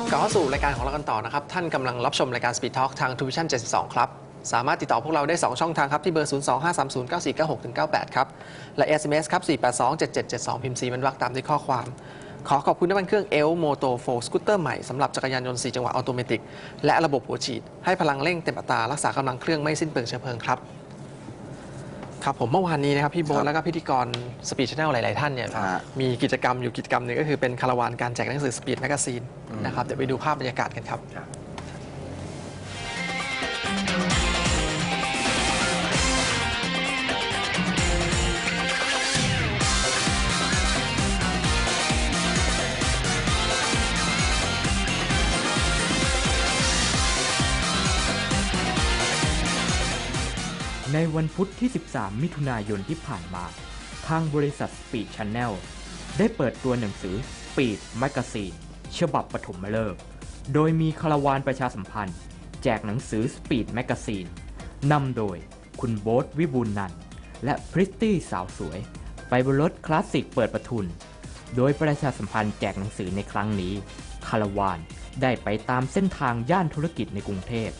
ครับกลับเข้าสู่รายการของเรากันต่อนะครับ ท่านกำลังรับชมรายการ Speed Talk ทาง t ู v i s i o n 72 ครับ สามารถติดต่อพวกเราได้ 2 ช่องทางครับ ที่เบอร์ 025309496-98 ครับ และ SMS ครับ 4827772 พิมพ์ C มันวักตามด้วยข้อความ ขอขอบคุณน้ำมันเครื่องเอลโมโตโฟสกูตเตอร์ใหม่สำหรับจักรยานยนต์ 4 จังหวะออโตเมติและระบบหัวฉีด ให้พลังเร่งเต็มอัตรารักษากำลังเครื่องไม่สิ้นเปลืองเชื้อเพลิงครับ ครับผมเมื่อวานนี้นะครับพี่โบครัทบแล้วก็พิธีกรสปีดชแนลหลาย ๆ ท่านเนี่ยฮะ มีกิจกรรมอยู่กิจกรรมหนึ่งก็คือเป็นคาราวานการแจกหนังสือสปีดแมกซีนอืมนะครับเดี๋ยวไปดูภาพบรรยากาศกันครับ วันพุธที่ 13 มิถุนายนที่ผ่านมา ทางบริษัท Speed Channel ได้เปิดตัวหนังสือ Speed Magazine ฉบับปฐมฤกษ์โดยมีคารวานประชาสัมพันธ์ แจกหนังสือ Speed Magazine นำโดยคุณโบ๊ทวิบูลนันและพริตตี้สาวสวย ไปบนรถคลาสสิกเปิดประทุน โดยประชาสัมพันธ์แจกหนังสือในครั้งนี้ คารวานได้ไปตามเส้นทางย่านธุรกิจในกรุงเทพ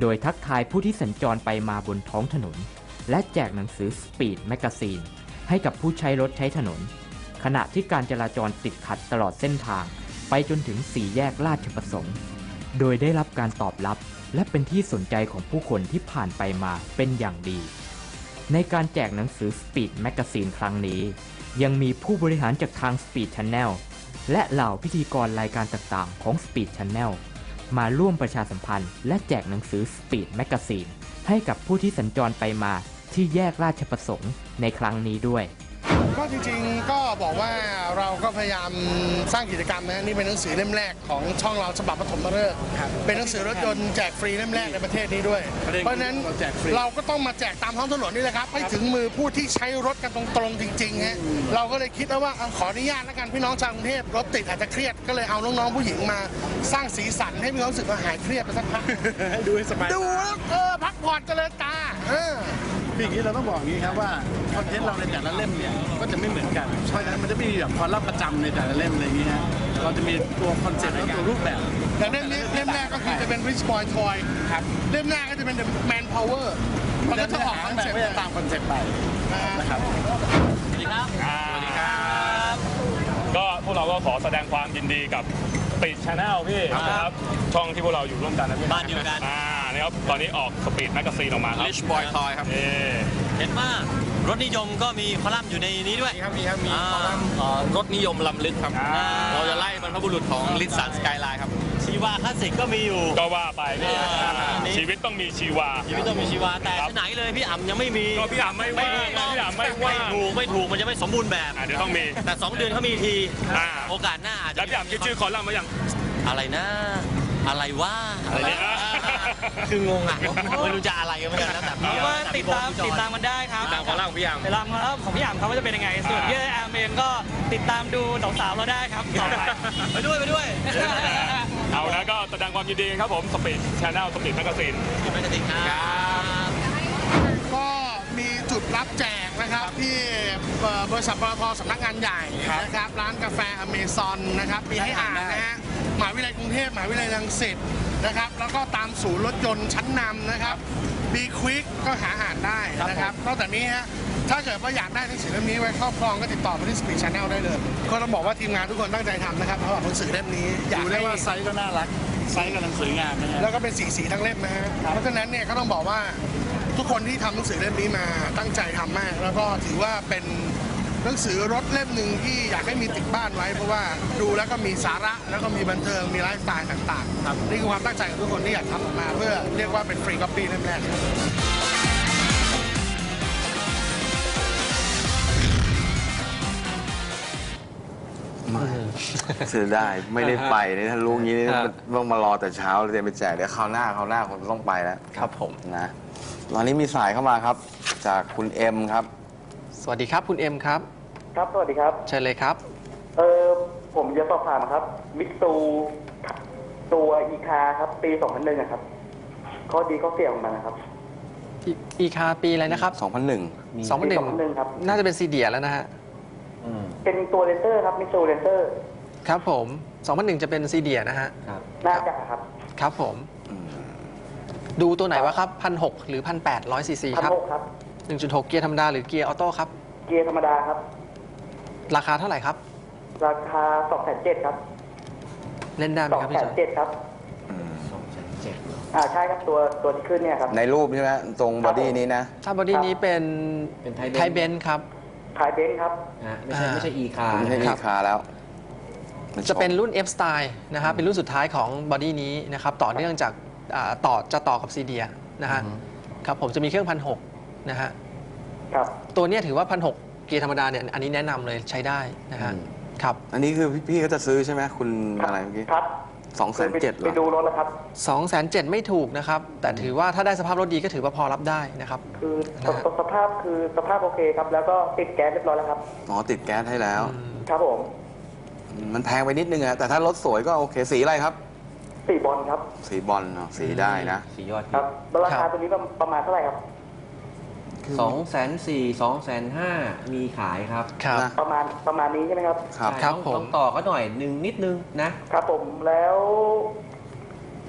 โดยทักทายผู้ที่สัญจรไปมาบนท้องถนน และแจกหนังสือ Speed Magazine ให้กับผู้ใช้รถใช้ถนน ขณะที่การจราจรติดขัดตลอดเส้นทาง ไปจนถึงสี่แยกราชประสงค์ โดยได้รับการตอบรับ และเป็นที่สนใจของผู้คนที่ผ่านไปมาเป็นอย่างดี ในการแจกหนังสือ Speed Magazine ครั้งนี้ ยังมีผู้บริหารจากทาง Speed Channel และเหล่าพิธีกรรายการต่างๆ ของ Speed Channel มาร่วมประชาสัมพันธ์ และแจกหนังสือ Speed Magazine ให้กับผู้ที่สัญจรไปมา ที่แยกราชประสงค์ในครั้งนี้ด้วย ก็จริงๆก็บอกว่าเราก็พยายามสร้างกิจกรรมนะนี่เป็นหนังสือเล่มแรกของช่องเราฉบับปฐมฤกษ์เป็นหนังสือรถยนต์แจกฟรีเล่มแรกในประเทศนี้ด้วย เพราะฉะนั้นเราก็ต้องมาแจกตามท้องถนนนี่แหละครับให้ถึงมือผู้ที่ใช้รถกันตรงๆจริงๆฮะเราก็เลยคิดแล้วว่าเอาขออนุญาตแล้วกันพี่น้องชาวกรุงเทพรถติดอาจจะเครียดก็เลยเอาน้องๆผู้หญิงมาสร้างสีสันให้มีความรู้สึกว่าหายเครียดไปสักพักดูให้สบายดูแล้วเออพักผ่อนกันเลยตาเออ คืออย่างนี้เราต้องบอกอย่างนี้ครับว่าคอนเทนต์เราในแต่ละเล่มเนี่ยก็จะไม่เหมือนกันเพราะฉะนั้นมันจะไม่มีแบบคอลัมน์ประจำในแต่ละเล่มอะไรอย่างเงี้ยฮะเราจะมีตัวคอนเซ็ปต์และตัวรูปแบบอย่างเล่มนี้เล่มแรกก็คือจะเป็น Rich Boy Toy ครับเล่มหน้าก็จะเป็น The Man Power มันก็จะออกคอนเซ็ปต์ก็จะตามคอนเซ็ปต์ไปนะครับ ก็พวกเราก็ขอแสดงความยินดีกับ ปีดชาแนลพี่นะครับ ช่องที่พวกเราอยู่ร่วมกันนะพี่บ้านเดียวกัน อ่านะครับตอนนี้ออกสปีดแมกกาซีนออกมาครับ Rich Boy Toy ครับ เอ่เห็นว่ารถนิยมก็มีคอลัมน์อยู่ในนี้ด้วย มีครับมีครับมีอ่า คอลัมน์เอ่อรถนิยมลำลึกครับ อ่า เราจะไล่บรรพบุรุษของลิสสันสกายไลน์ครับ ชีวาคลาสสิกก็มีอยู่ ก็ว่าไปพี่อ่าชีวิตต้องมีชีวา ชีวิตต้องมีชีวาแต่ครับ ที่ไหนเลยพี่อ่ำยังไม่มีก็พี่อ่ำไม่ว่างถูกต้องพี่อ่ำไม่ว่างถูกไม่ถูกมันจะไม่สมบูรณ์แบบ อ่าเดี๋ยวต้องมี แต่ 2 เดือนเขามีที อ่า โอกาสหน้าอาจจะแล้วพี่อ่ำคิดชื่อคอลัมน์มาอย่างอะไรนะ อะไรว่าอะไรเนี่ย คืองงอะไม่รู้จะอะไรกันเหมือนกันแล้วแต่พี่ว่าแต่ติดพี่ตามโบ๊ทติดตามมันได้ครับตามคอลัมน์ของพี่ยามติดตามครับของพี่อ่ำเขาว่าจะเป็นยังไง ส่วนอ่าพี่แอมเองก็ติดตามดูสาวๆเราได้ครับต่อไปไปด้วยไปด้วยเอานะก็แสดงความยินดีครับผมสปีดชาแนลสปีดแมกกาซีนพี่ไม่กระติกครับก็มีจุดรับแจกนะครับ ที่เอ่อบริษัทปตทสำนักงานใหญ่นะครับ ร้านกาแฟอเมซอนนะครับมีให้อ่านนะฮะมหาวิทยาลัยกรุงเทพมหาวิทยาลัยรังสิตนะครับ แล้วก็ตามศูนย์รถยนต์ชั้นนำนะครับบีควิกก็หาอ่านได้นะครับนอกจากนี้ฮะถ้าเกิดว่าอยากได้หนังสือเล่มนี้ไว้ครอบครองก็ติดต่อมาที่สปีดชาแนลได้เลย ก็ต้องบอกว่าทีมงานทุกคนตั้งใจทำนะครับสำหรับหนังสือเล่มนี้อยากดูได้ให้ว่าไซส์ก็น่ารักไซส์กับหนังสืองานนะฮะแล้วก็เป็นสีสีทั้งเล่มนะฮะเพราะฉะนั้นเนี่ยก็ต้องบอกว่า ทุกคนที่ทำหนังสือเล่มนี้มาตั้งใจทำมาก แล้วก็ถือว่าเป็นหนังสือรถเล่มหนึ่งที่อยากให้มีติดบ้านไว้เพราะว่าดูแล้วก็มีสาระแล้วก็มีบันเทิงมีไลฟ์สไตล์ต่างๆครับนี่คือความตั้งใจของทุกคนที่อยากทำออกมา เพื่อเรียกว่าเป็นฟรีก๊อปปี้เล่มแรกเสียดายไม่ได้ไปนี่ถ้ารู้งี้นี่ครับต้องมารอแต่เช้าเลยเตรียมไปแจกเดี๋ยวคราวหน้าคราวหน้าผมต้องไปแล้วครับผมนะ ตอนนี้มีสายเข้ามาครับ จากคุณเอ็มครับ สวัสดีครับคุณเอ็มครับ ครับ สวัสดีครับ เชิญเลยครับ เออผมจะสอบถามครับ มิตซูตัวอีคาครับ ปี2001อะครับ ข้อดีข้อเสียของมันนะครับ อีคาปีอะไรนะครับ2001 2001 2001ครับ น่าจะเป็นซีเดียแล้วนะฮะเป็นตัวเลนเตอร์ครับมิตซูเลนเตอร์ครับผม 2001 จะเป็นซีเดียนะฮะ ครับ น่าจะครับ ครับผม ดูตัวไหนวะครับพันหหรือพันแปดร้อยซีซีพันครับหกครับ 1.6 เกียร์ธรรมดาหรือเกียร์ออโต้ครับ เกียร์ธรรมดาครับ ราคาเท่าไหร่ครับ ราคาสองแสนเจ็ดครับเล่นได้ไหมสองครับแสพี่นจอยเจ็ดครับอ่าใช่ครับตัวตัวที่ขึ้นเนี่ยครับ ในรูปใช่ไหมตรงบอดี้นี้นะ ถ้าบอดี้นี้เป็นเป็นไทยไทยเบนซ์ครับ ขายเบนซ์ครับฮะไม่ใช่อ่า ไม่ใช่ e คาไม่ใช่คอีรับคาแล้วมัจะเป็นรุ่น F Style นะครับเป็นรุ่นสุดท้ายของบอดี้นี้นะครับต่อเนื่องจาก อ่าต่อจะต่อกับซีเดียนะฮะครับผมจะมีเครื่องพันหกนะฮะครับ ตัวเนี้ยถือว่าพันหกเกียร์ธรรมดาเนี่ยอันนี้แนะนำเลยใช้ได้นะฮะครับอันนี้คือพี่พี่เขาจะซื้อใช่ไหมคุณอะไรเมื่อกี้ครับสองแสนเจ็ดเหรไปอ ดูรถแล้วครับ2 7 0 0 0ไม่ถูกนะครับแต่ถือว่าถ้าได้สภาพรถดีก็ถือว่าพอรับได้นะครับ คือสนะฮะสภาพคือสภาพโอเคครับ แล้วก็ติดแก๊สเรียบร้อยแล้วครับ อ๋อ ติดแก๊สให้แล้วอืมครับผม มันแพงไปนิดนึงอะแต่ถ้ารถสวยก็โอเคสีอะไรครับ สี่บอลครับ สีบอลเนาะสีได้นะสียอดครับแล้วราครัคาบตัวนี้ประมาณเท่าไหร่ครับสองแสนสี่สองแสนห้ามีขายครับ ครับนะประมาณประมาณนี้ใช่ไหมครับครับครับต้องผมต้องต่อก็หน่อยหนึ่งนิดนึงนะ ครับผมแล้ว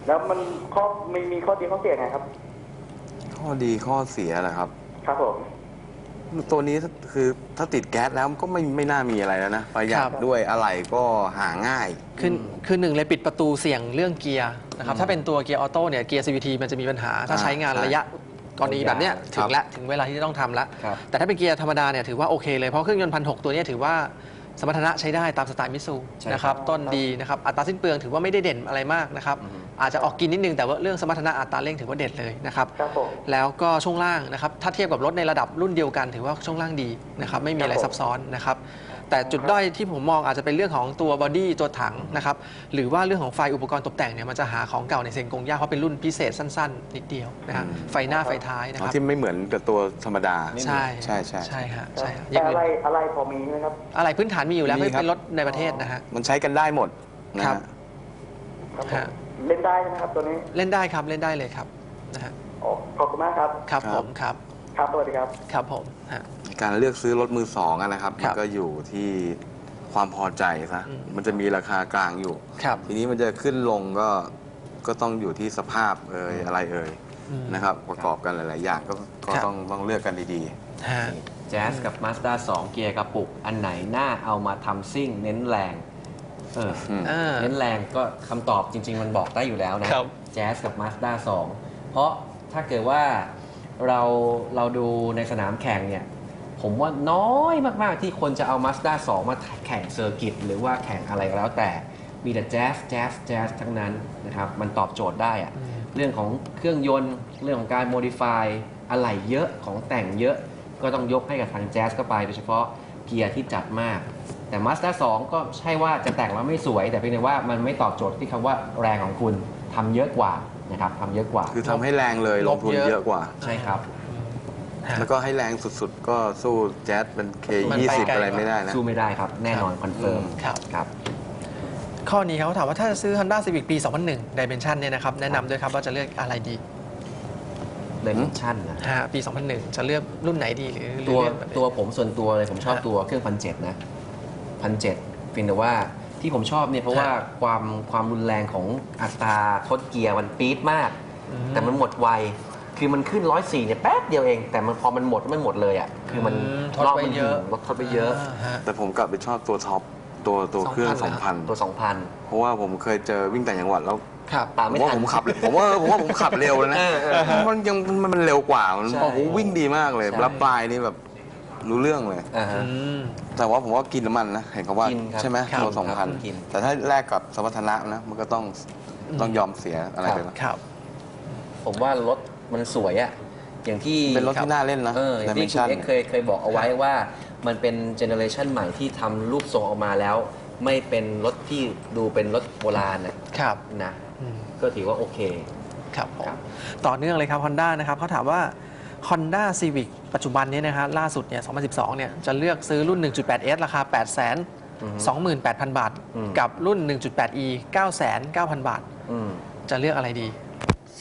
แล้วมันข้อมีมีข้อดีข้อเสียไงครับ ข้อดีข้อเสียแหละครับ ครับผม ตัวนี้คือถ้าติดแก๊สแล้วก็ไม่ไม่น่ามีอะไรแล้วนะประหยัครัดบด้วยอะไรก็หาง่าย คือคือหนึ่งเลยปิดประตูเสี่ยงเรื่องเกียร์นะครับถ้าเป็นตัวเกียร์ออโต้เนี่ยเกียร์ CVT มันจะมีปัญหา ถ้าใช้งานใช่ระยะกรณีแบบเนี้ยครัถึบงแล้วถึงเวลาที่จะต้องทำแล้วครับ แต่ถ้าเป็นเกียร์ธรรมดาเนี่ยถือว่าโอเคเลยเพราะเครื่องยนต์พันหตัวเนี้ยถือว่า สมรรถนะใช้ได้ตามสไตล์มิตซูใช่ครับนะครับต้นดีนะครับอัตราสิ้นเปลืองถือว่าไม่ได้เด่นอะไรมากนะครับอาจจะออกกินนิดนึงแต่ว่าเรื่องสมรรถนะอัตราเร่งถือว่าเด่นเลยนะครับครับผม แล้วก็ช่วงล่างนะครับถ้าเทียบกับรถในระดับรุ่นเดียวกัน ถือว่าช่วงล่างดีนะครับไม่มีอะไรครับผมซับซ้อนนะครับ แต่จุดด้อยที่ผมมองอาจจะเป็นเรื่องของตัวบอดี้ตัวถังนะครับหรือว่าเรื่องของไฟอุปกรณ์ตกแต่งเนี่ยมันจะหาของเก่าในเซงกงยากเพราะเป็นรุ่นพิเศษสั้นๆ นิดเดียวนะฮะอืมไฟหน้าไฟท้ายนะอ๋อครับ ที่ไม่เหมือนกับตัวธรรมดา ใช่ใช่ใช่ ใช่ฮะใช่ฮะอแต่ย่างอะอื่นไรอะไรพอมีไหมครับอะไรพื้นฐานมีอยู่แล้วมีไม่ครับ เป็นรถในประเทศนะฮะ มันใช้กันได้หมดนะครับฮะครับผมฮะ เล่นได้ใช่ไหมครับตัวนี้เล่นได้ครับเล่นได้เลยครับนะฮะอ๋อขอบคุณมากครับ ครับครับผมครับ ครับสวัสดีครับ ครับผมฮะ การเลือกซื้อรถมือสองอะนะครับครัมันบก็อยู่ที่ความพอใจซะอืม มันจะมีราคากลางอยู่ ครับ ทีนี้มันจะขึ้นลงก็ก็ต้องอยู่ที่สภาพเอ่ยอะไรเอ่ยอืมนะครับ ประกอบกันหลาย ๆ อย่างก็ก็ครับ ต้องต้องเลือกกันดีฮะ แจ๊สกับ Mazda 2 เกียร์กระปุก อันไหนน่าเอามาทำซิ่ง เน้นแรง เออ ๆอืม อ่า เน้นแรงก็คำตอบจริง ๆ มันบอกได้อยู่แล้วนะครับ แจ๊สกับ Mazda 2 เพราะถ้าเกิดว่า เราเราดูในสนามแข่งเนี่ยผมว่าน้อยมาก ๆ ที่คนจะเอา Mazda 2 มาแข่งเซอร์กิตหรือว่าแข่งอะไรก็แล้วแต่มีแต่แจ๊สแจ๊สแจ๊สทั้งนั้นนะครับ มันตอบโจทย์ได้อะอืมเรื่องของเครื่องยนต์เรื่องของการโมดิฟายอะไรเยอะของแต่งเยอะก็ต้องยกให้กับทางแจ๊สเข้าไปโดยเฉพาะเกียร์ที่จัดมาก แต่ Mazda 2 ก็ใช่ว่าจะแต่งแล้วไม่สวย แต่เพียงแต่ว่ามันไม่ตอบโจทย์ที่คำว่าแรงของคุณทำเยอะกว่า นะครับทำเยอะกว่า คือทำให้แรงเลยลลบงทุนเยอะเยอะกว่า ใช่ครับฮะแล้วก็ให้แรงสุดๆ ก็สู้แจ๊สเป็นมันไป K20 ไกล อะไรกว่าไม่ได้นะ สู้ไม่ได้ครับ แน่นอนคอนเฟิร์มครับ ครับ ข้อนี้เขาถามว่าถ้าจะซื้อ Honda Civic ปี 2001 Dimension เนี่ยนะครับแนะนำด้วยครับว่าจะเลือกอะไรดีเดนชั่นนะฮะปี 2001 จะเลือกรุ่นไหนดีหรือหรือตัวเลือกแบบไหน ตัวผมส่วนตัวเลยผมชอบฮะ ตัวเครื่องพันเจ็ดนะพันเจ็ดเพียงแต่ว่า ที่ผมชอบเนี่ยเพราะว่าฮะความความรุนแรงของอัตราทดเกียร์มันปี๊ดมากอืมแต่มันหมดไวคือมันขึ้นร้อยสี่เนี่ยแป๊บเดียวเอง แต่มันพอมันหมดมันหมดเลยอะคือมันอืมทดรอบไปมันเยอะลดทดไปเยอะาฮะแต่ผมกลับไปชอบตัวท็อปตัวตัวเครื่อง2,000ตัว 2,000สองพันเพราะว่าผมเคยเจอวิ่งแต่างจังหวัดแล้วครับตามผไม่มว่าทันผมขับผมว่าผมว่าผมขับเร็วเลยนะเออเออเออมันยังมันมันเร็วกว่ามันใช่โอ้โหวิ่งดีมากเลยใช่แล้วปลายนี่แบบ รู้เรื่องเลย อ่าฮะอืมแต่ว่าผมว่ากินน้ำมันนะ เห็นเขาว่ากินครับใช่ไหมครับตัวสองครัพับนกิน แต่ถ้าแลกกับสมรรถนะนะ มันก็ต้องอืมต้องยอมเสียอะไรไปแล้วครับ ผมว่ารถมันสวยอะอย่างที่เป็นรถที่น่าเล่นนะเอออย่างที่คุณ Dimension เอ็กซ์เคยเคยบอกเอาไว้ว่า มันเป็นเจเนอเรชันใหม่ที่ทำรูปทรงออกมาแล้ว ไม่เป็นรถที่ดูเป็นรถโบราณนะครับ นะ อืม ก็ถือว่าโอเค ครับผมครับต่อเนื่องเลยครับ Honda นะครับเขาถามว่า Honda Civic ปัจจุบันนี้นะฮะล่าสุดเนี่ย 2012 เนี่ย จะเลือกซื้อรุ่น 1.8S ราคา8 2 8 0 0 0 บาทอืมกับรุ่น 1.8E 9 9 0 0 0 บาทอืมจะเลือกอะไรดี